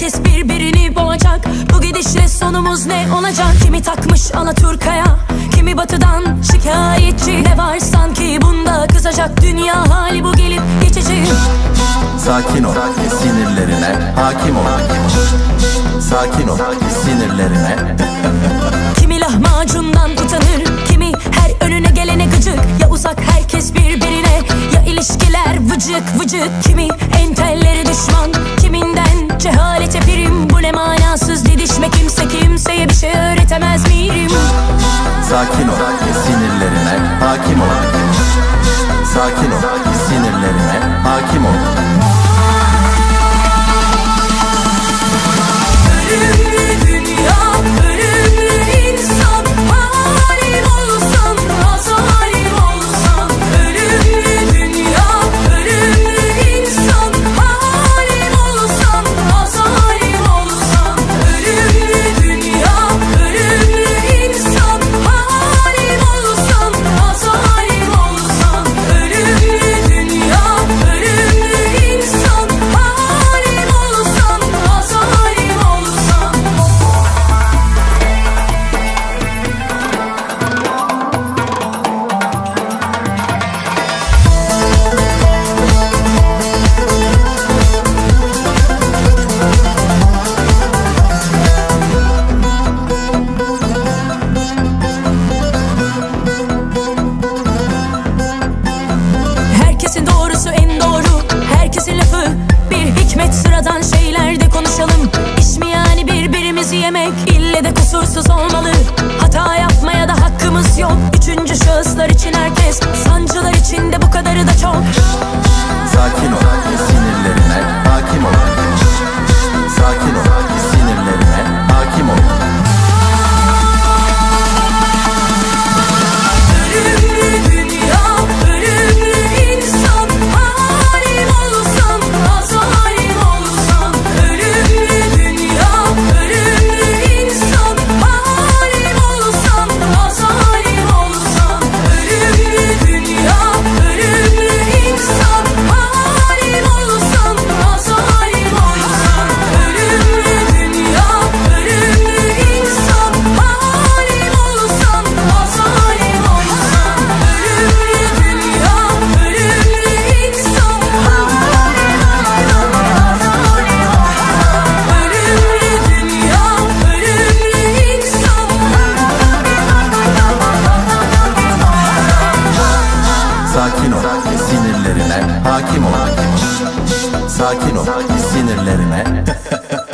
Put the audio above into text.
herkes birbirini boğacak. Bu gidişle sonumuz ne olacak? Kimi takmış Alaturka'ya? Kimi batıdan şikayetçi? Ne var sanki bunda? Kızacak Dünya hali bu gelip geçici Sakin ol sinirlerine hakim ol. Sakin ol sinirlerine. Kimi lahmacundan utanır Kimi her önüne gelene gıcık. Ya uzak herkes birbirine Ya ilişkiler vıcık vıcık. Kimi entelleri Sakin ol hikmet Sıradan şeylerde konuşalım. İş mi yani birbirimizi yemek? İlle de kusursuz olmalı. Hata yapmaya da hakkımız yok. Üçüncü şahıslar için herkes Sancılar için de bu kadarı hakim ol. Sakin ol. Sinirlerine